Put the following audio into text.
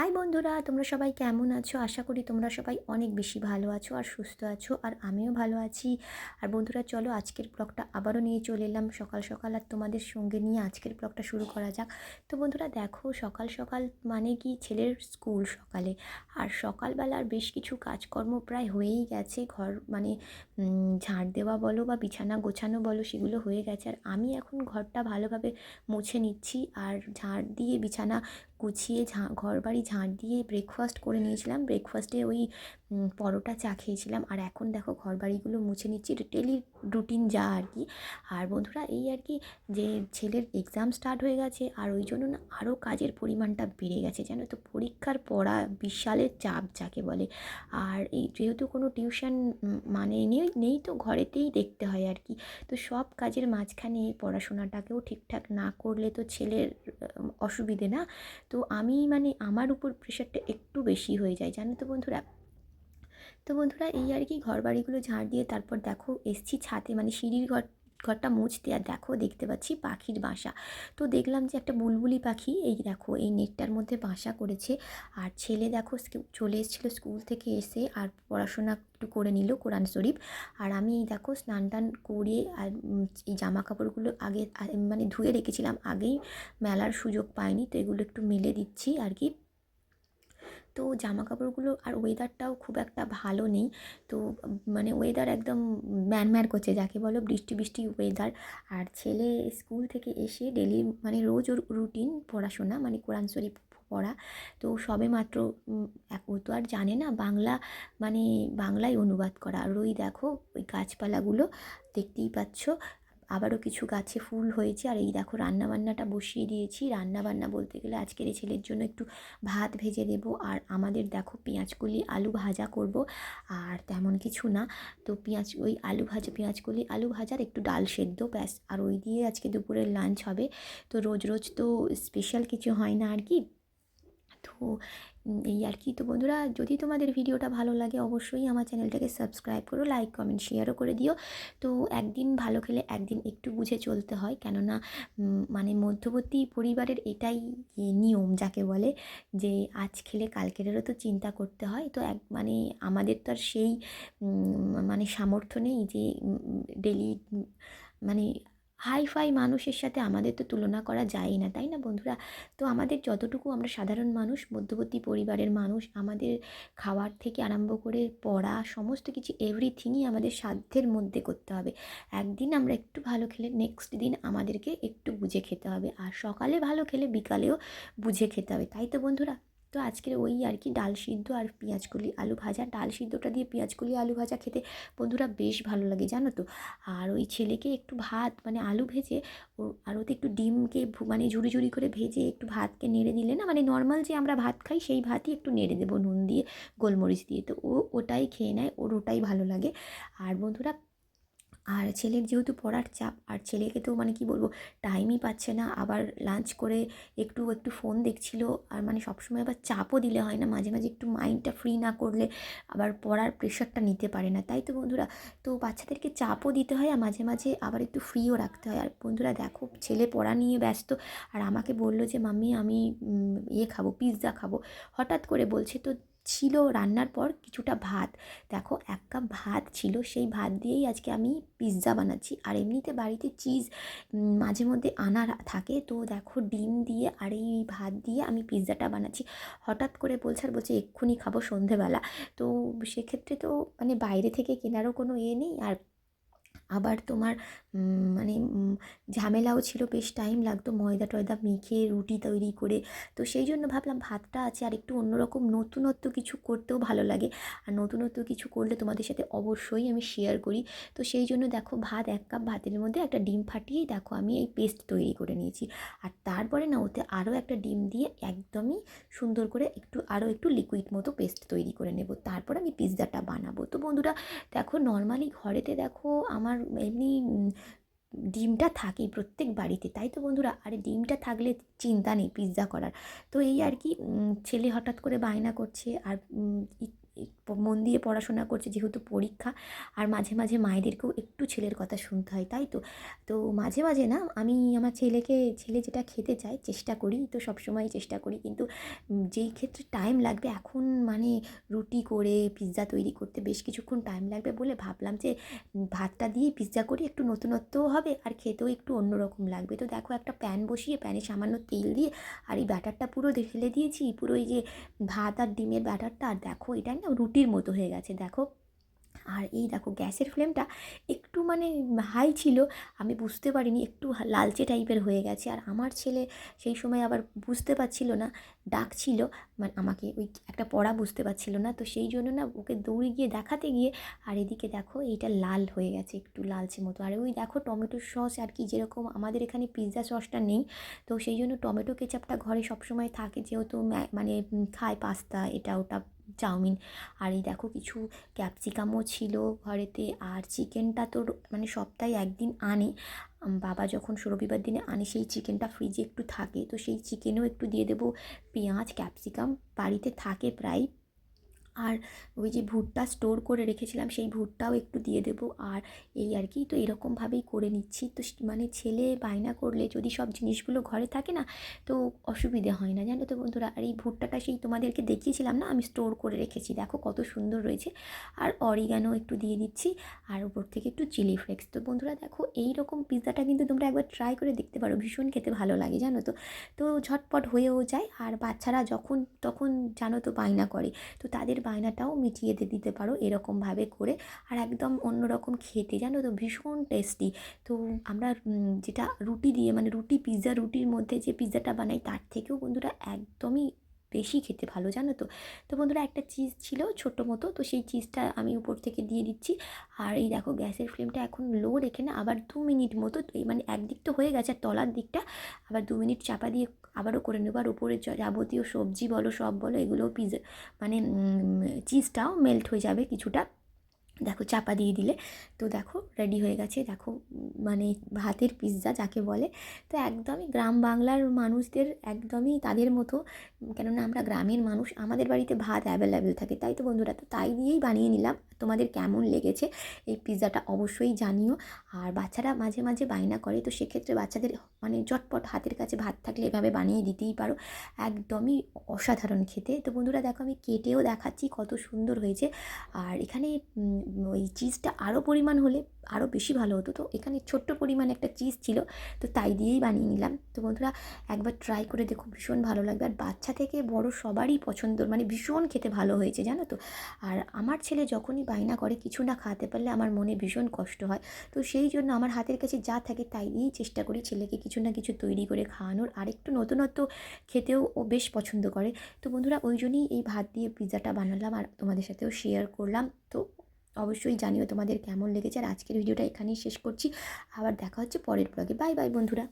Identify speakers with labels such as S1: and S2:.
S1: High বন্ধুরা, তোমরা সবাই কেমন আছো? আশা করি তোমরা সবাই অনেক বেশি ভালো আছো আর সুস্থ আছো আর আমিও ভালো আছি। আর বন্ধুরা, চলো আজকের ব্লগটা আবারও নিয়ে চলে এলাম। সকাল সকাল আর তোমাদের সঙ্গে নিয়ে আজকের ব্লগটা শুরু করা যাক। তো বন্ধুরা, দেখো সকাল সকাল মানে কি? ছেলের স্কুল সকালে। আর সকালবেলার বেশ কিছু কাজকর্ম প্রায় হয়েই গেছে। ঘর মানে ঝাড় দেওয়া বলো বা বিছানা গোছানো বলো, সেগুলো হয়ে গেছে। আর আমি এখন ঘরটা ভালোভাবে মুছে নিচ্ছি। আর ঝাড় দিয়ে বিছানা গুছিয়ে ঝাঁ ঘর বাড়ি ঝাঁট দিয়ে ব্রেকফাস্ট করে নিয়েছিলাম। ব্রেকফাস্টে ওই পরোটা চা খেয়েছিলাম। আর এখন দেখো ঘর বাড়িগুলো মুছে নিচ্ছি ডেলি রুটিন যা আর কি। আর বন্ধুরা, এই আর কি যে ছেলের এক্সাম স্টার্ট হয়ে গেছে, আর ওই জন্য না আরও কাজের পরিমাণটা বেড়ে গেছে, জানো তো? পরীক্ষার পড়া বিশালের চাপ যাকে বলে। আর এই যেহেতু কোনো টিউশন মানে নেই নেই তো ঘরেতেই দেখতে হয় আর কি। তো সব কাজের মাঝখানে পড়াশোনাটাকেও ঠিকঠাক না করলে তো ছেলের অসুবিধে না? তো আমি মানে আমার উপর প্রেশারটা একটু বেশি হয়ে যায়, জানো তো বন্ধুরা? তো বন্ধুরা এই আর কি ঘর বাড়িগুলো ঝাড় দিয়ে তারপর দেখো এসছি ছাতে মানে সিঁড়ির ঘর ঘরটা মুছতে আর দেখো দেখতে পাচ্ছি পাখির বাসা। তো দেখলাম যে একটা বুলবুলি পাখি, এই দেখো, এই নেটটার মধ্যে বাসা করেছে। আর ছেলে দেখো চলে এসেছিল স্কুল থেকে এসে আর পড়াশোনা একটু করে নিল কোরআন শরীফ। আর আমি এই দেখো স্নান টান করে আর এই জামা কাপড়গুলো আগে মানে ধুয়ে রেখেছিলাম। আগেই মেলার সুযোগ পাইনি, তো এগুলো একটু মেলে দিচ্ছি আর কি। তো জামা কাপড়গুলো আর ওয়েদারটাও খুব একটা ভালো নেই। তো মানে ওয়েদার একদম ম্যানম্যান করছে, যাকে বলো বৃষ্টি বৃষ্টি ওয়েদার আর ছেলে স্কুল থেকে এসে ডেলি মানে রোজ ওর রুটিন পড়াশোনা মানে কোরআন শরীফ পড়া। তো সবে মাত্র ও তো আর জানে না, বাংলা মানে বাংলায় অনুবাদ করা। আর ওই দেখো ওই গাছপালাগুলো দেখতেই পাচ্ছ। আবারও কিছু গাছে ফুল হয়েছে। আর এই দেখো রান্নাবান্নাটা বসিয়ে দিয়েছি। রান্নাবান্না বলতে গেলে আজকের এই ছেলের জন্য একটু ভাত ভেজে দেব। আর আমাদের দেখো পেঁয়াজকলি আলু ভাজা করব। আর তেমন কিছু না। তো পেঁয়াজ, ওই আলু ভাজা, পেঁয়াজকলি আলু ভাজার একটু ডাল সেদ্ধ, ব্যাস। আর ওই দিয়ে আজকে দুপুরের লাঞ্চ হবে। তো রোজ রোজ তো স্পেশাল কিছু হয় না আর কি। তো এই আর কি। তো বন্ধুরা, যদি তোমাদের ভিডিওটা ভালো লাগে, অবশ্যই আমার চ্যানেলটাকে সাবস্ক্রাইব করো, লাইক, কমেন্ট, শেয়ারও করে দিও। তো একদিন ভালো খেলে একদিন একটু বুঝে চলতে হয়, কেননা মানে মধ্যবর্তী পরিবারের এটাই নিয়ম যাকে বলে যে, আজ খেলে কালকেরও তো চিন্তা করতে হয়। তো এক মানে আমাদের তো আর সেই মানে সামর্থ্য নেই যে ডেলি মানে হাই ফাই মানুষের সাথে আমাদের তো তুলনা করা যায়ই না, তাই না বন্ধুরা? তো আমাদের যতটুকু আমরা সাধারণ মানুষ, মধ্যবর্তী পরিবারের মানুষ, আমাদের খাওয়ার থেকে আরম্ভ করে পড়া, সমস্ত কিছু এভরিথিংই আমাদের সাধ্যের মধ্যে করতে হবে। একদিন আমরা একটু ভালো খেলে নেক্সট দিন আমাদেরকে একটু বুঝে খেতে হবে। আর সকালে ভালো খেলে বিকালেও বুঝে খেতে হবে, তাই তো বন্ধুরা? তো আজকের ওই আর কি ডাল সিদ্ধ আর পেঁয়াজকলি আলু ভাজা। ডাল সিদ্ধটা দিয়ে পেঁয়াজ পেঁয়াজকলি আলু ভাজা খেতে বন্ধুরা বেশ ভালো লাগে, জানো তো। আর ওই ছেলেকে একটু ভাত মানে আলু ভেজে ও, আর ওতে একটু ডিমকে মানে ঝুড়ি ঝুড়ি করে ভেজে একটু ভাতকে নেড়ে দিলে না মানে নর্মাল যে আমরা ভাত খাই সেই ভাতই একটু নেড়ে দেবো নুন দিয়ে, গোলমরিচ দিয়ে। তো ও ওটাই খেয়ে নেয়, ওর ওটাই ভালো লাগে। আর বন্ধুরা আর ছেলের যেহেতু পড়ার চাপ, আর ছেলেকে তো মানে কি বলব টাইমই পাচ্ছে না। আবার লাঞ্চ করে একটু একটু ফোন দেখছিল, আর মানে সবসময় আবার চাপও দিলে হয় না। মাঝে মাঝে একটু মাইন্ডটা ফ্রি না করলে আবার পড়ার প্রেশারটা নিতে পারে না। তাই তো বন্ধুরা, তো বাচ্চাদেরকে চাপও দিতে হয়, আর মাঝে মাঝে আবার একটু ফ্রিও রাখতে হয়। আর বন্ধুরা দেখো, ছেলে পড়া নিয়ে ব্যস্ত, আর আমাকে বলল যে, মাম্মি, আমি ইয়ে খাব পিৎজা খাব। হঠাৎ করে বলছে তো ছিল রান্নার পর কিছুটা ভাত। দেখো, এক কাপ ভাত ছিল, সেই ভাত দিয়েই আজকে আমি পিৎজা বানাচ্ছি। আর এমনিতে বাড়িতে চিজ মাঝে মধ্যে আনা থাকে, তো দেখো, ডিম দিয়ে আর এই ভাত দিয়ে আমি পিৎজাটা বানাচ্ছি। হঠাৎ করে বলছে আর বলছে, এক্ষুনি খাব সন্ধেবেলা। তো সেক্ষেত্রে তো মানে বাইরে থেকে কেনারও কোনো এ নেই। আর আবার তোমার মানে ঝামেলাও ছিল, বেশ টাইম লাগতো, ময়দা টয়দা মেখে রুটি তৈরি করে। তো সেই জন্য ভাবলাম ভাতটা আছে, আর একটু অন্যরকম নতুনত্ব কিছু করতেও ভালো লাগে। আর নতুনত্ব কিছু করলে তোমাদের সাথে অবশ্যই আমি শেয়ার করি। তো সেই জন্য দেখো, ভাত, এক কাপ ভাতের মধ্যে একটা ডিম ফাটিয়েই দেখো, আমি এই পেস্ট তৈরি করে নিয়েছি। আর তারপরে না, ওতে আরও একটা ডিম দিয়ে একদমই সুন্দর করে একটু, আরও একটু লিকুইড মতো পেস্ট তৈরি করে নেব। তারপর আমি পিৎজাটা বানাবো। তো বন্ধুরা, দেখো নর্মালি ঘরেতে দেখো, আমার এমনি ডিমটা থাকেই প্রত্যেক বাড়িতে, তাই তো বন্ধুরা? আরে ডিমটা থাকলে চিন্তা নেই পিৎজা করার। তো এই আর কি ছেলে হঠাৎ করে বায়না করছে, আর মন দিয়ে পড়াশোনা করছে, যেহেতু পরীক্ষা, আর মাঝে মাঝে মায়েদেরকেও একটু ছেলের কথা শুনতে হয়, তাই তো? তো মাঝে মাঝে না, আমি আমার ছেলেকে, ছেলে যেটা খেতে চায় চেষ্টা করি, তো সবসময় চেষ্টা করি, কিন্তু যেই ক্ষেত্রে টাইম লাগবে, এখন মানে রুটি করে পিৎজা তৈরি করতে বেশ কিছুক্ষণ টাইম লাগবে বলে ভাবলাম যে, ভাতটা দিয়ে পিৎজা করি একটু নতুনত্বও হবে, আর খেতেও একটু অন্যরকম লাগবে। তো দেখো একটা প্যান বসিয়ে প্যানে সামান্য তেল দিয়ে, আর এই ব্যাটারটা পুরো ঢেলে দিয়েছি, পুরো এই যে ভাত আর ডিমের ব্যাটারটা আর দেখো এটা না রুটির মতো হয়ে গেছে, দেখো। আর এই দেখো, গ্যাসের ফ্লেমটা একটু মানে হাই ছিল, আমি বুঝতে পারিনি, একটু লালচে টাইপের হয়ে গেছে। আর আমার ছেলে সেই সময় আবার বুঝতে পারছিল না, ডাকছিল মানে আমাকে ওই একটা পড়া বুঝতে পারছিল না, তো সেই জন্য না ওকে দৌড়ে গিয়ে দেখাতে গিয়ে, আর এদিকে দেখো, এইটা লাল হয়ে গেছে একটু লালচে মতো। আর ওই দেখো, টমেটো সস আর কি যেরকম আমাদের এখানে পিৎজা সসটা নেই, তো সেই জন্য টমেটো কেচাপটা ঘরে সবসময় থাকে, যেহেতু মানে খায় পাস্তা, এটা ওটা চাউমিন। আর এই দেখো কিছু ক্যাপসিকামও ছিল ঘরেতে। আর চিকেনটা তো মানে সপ্তাহে একদিন আনে। বাবা যখন রবিবার দিনে আনে, সেই চিকেনটা ফ্রিজে একটু থাকে। তো সেই চিকেনও একটু দিয়ে দেবো পেঁয়াজ ক্যাপসিকাম বাড়িতে থাকে প্রায় আর ওই যে ভুট্টা স্টোর করে রেখেছিলাম, সেই ভুট্টাও একটু দিয়ে দেবো। আর এই আর কি, তো এরকমভাবেই করে নিচ্ছি। তো মানে ছেলে বায়না করলে যদি সব জিনিসগুলো ঘরে থাকে না, তো অসুবিধে হয় না। জানো তো বন্ধুরা, আর এই ভুট্টাটা সেই তোমাদেরকে দেখিয়েছিলাম না, আমি স্টোর করে রেখেছি। দেখো কত সুন্দর রয়েছে। আর অরিগানো একটু দিয়ে দিচ্ছি, আর উপর থেকে একটু চিলি ফ্লেক্স তো বন্ধুরা দেখো এই রকম পিৎজাটা কিন্তু তোমরা একবার ট্রাই করে দেখতে পারো, ভীষণ খেতে ভালো লাগে, জানো তো। তো ঝটপট হয়েও যায়। আর বাচ্চারা যখন, তখন জানো তো বায়না করে। তো তাদের বায়নাটাও মিটিয়ে দিয়ে দিতে পারো এরকমভাবে করে। আর একদম অন্যরকম খেতে, জানো তো? ভীষণ টেস্টি তো আমরা যেটা রুটি দিয়ে মানে রুটি পিৎজা রুটির মধ্যে যে পিৎজাটা বানাই, তার থেকেও বন্ধুরা একদমই বেশি খেতে ভালো, জানো তো? তো বন্ধুরা একটা চিজ ছিল ছোট মতো, তো সেই চিজটা আমি উপর থেকে দিয়ে দিচ্ছি। আর এই দেখো গ্যাসের ফ্লেমটা এখন লো রেখে না, আবার দু মিনিট মতো, এই মানে একদিক তো হয়ে গেছে আর তলার দিকটা, আবার দু মিনিট চাপা দিয়ে আবারও করে নেব। আর উপরে যাবতীয় সবজি বলো, সব বলো এগুলো পিজা মানে চিজটাও মেল্ট হয়ে যাবে কিছুটা। দেখো চাপা দিয়ে দিলে। তো দেখো রেডি হয়ে গেছে। দেখো মানে ভাতের পিৎজা যাকে বলে। তো একদমই গ্রাম বাংলার মানুষদের একদমই তাদের মতো, কেননা আমরা গ্রামের মানুষ, আমাদের বাড়িতে ভাত অ্যাভেলেবেল থাকে। তাই তো বন্ধুরা, তো তাই দিয়েই বানিয়ে নিলাম। তোমাদের কেমন লেগেছে এই পিৎজাটা অবশ্যই জানিও। আর বাচ্চারা মাঝে মাঝে বায়না করে, তো সেক্ষেত্রে বাচ্চাদের মানে চটপট হাতের কাছে ভাত থাকলে এভাবে বানিয়ে দিতেই পারো। একদমই অসাধারণ খেতে। তো বন্ধুরা, দেখো আমি কেটেও দেখাচ্ছি কত সুন্দর হয়েছে। আর এখানে ওই চিজটা আরও পরিমাণ হলে আরও বেশি ভালো হতো। তো এখানে ছোট্ট পরিমাণে একটা চিজ ছিল, তো তাই দিয়েই বানিয়ে নিলাম। তো বন্ধুরা, একবার ট্রাই করে দেখো, ভীষণ ভালো লাগবে। আর বাচ্চা থেকে বড় সবারই পছন্দ মানে ভীষণ খেতে ভালো হয়েছে, জানো তো। আর আমার ছেলে যখনই বায়না করে, কিছু না খাওয়াতে পারলে আমার মনে ভীষণ কষ্ট হয়। তো সেই জন্য আমার হাতের কাছে যা থাকে, তাই দিয়েই চেষ্টা করি ছেলেকে কিছু না কিছু তৈরি করে খাওয়ানোর। আর একটু নতুনত্ব খেতেও ও বেশ পছন্দ করে। তো বন্ধুরা, ওই জন্যই এই ভাত দিয়ে পিৎজাটা বানালাম। আর তোমাদের সাথেও শেয়ার করলাম। তো অবশ্যই জানিও তোমাদের কেমন লেগেছে। আর আজকের ভিডিওটা এখানেই শেষ করছি। আবার দেখা হচ্ছে পরের ব্লগে বাই বাই বন্ধুরা।